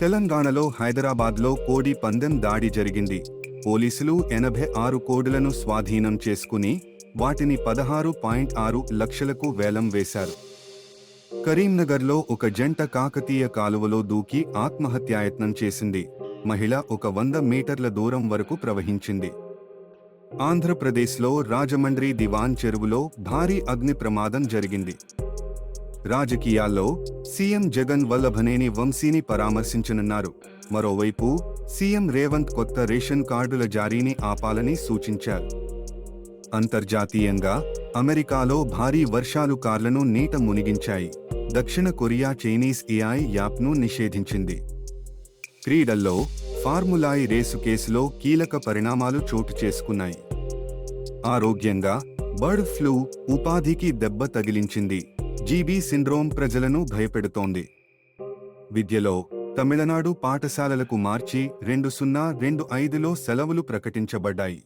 తెలంగాణలో హైదరాబాద్లో కోడి పందెం దాడి జరిగింది. పోలీసులు ఎనభై ఆరు కోడులను స్వాధీనం చేసుకుని వాటిని పదహారు పాయింట్ ఆరు లక్షలకు వేలం వేశారు. కరీంనగర్లో ఒక జంట కాకతీయ కాలువలో దూకి ఆత్మహత్యాయత్నం చేసింది. మహిళ ఒక వంద మీటర్ల దూరం వరకు ప్రవహించింది. ఆంధ్రప్రదేశ్లో రాజమండ్రి దివాన్ చెరువులో భారీ అగ్ని ప్రమాదం జరిగింది. రాజకీయాల్లో సీఎం జగన్ వల్లభనేని వంశీని పరామర్శించనున్నారు. మరోవైపు సీఎం రేవంత్ కొత్త రేషన్ కార్డుల జారీని ఆపాలని సూచించారు. అంతర్జాతీయంగా అమెరికాలో భారీ వర్షాలు కార్లను నీట మునిగించాయి. దక్షిణ కొరియా చైనీస్ ఏఐ యాప్ను నిషేధించింది. క్రీడల్లో ఫార్ములాయి రేసు కేసులో కీలక పరిణామాలు చోటు చేసుకున్నాయి. ఆరోగ్యంగా బర్డ్ ఫ్లూ ఉపాధికి దెబ్బ తగిలించింది. జీబీ సిండ్రోమ్ ప్రజలను భయపెడుతోంది. విద్యలో తమిళనాడు పాఠశాలలకు మార్చి రెండు సున్నా రెండు ఐదులో సెలవులు ప్రకటించబడ్డాయి.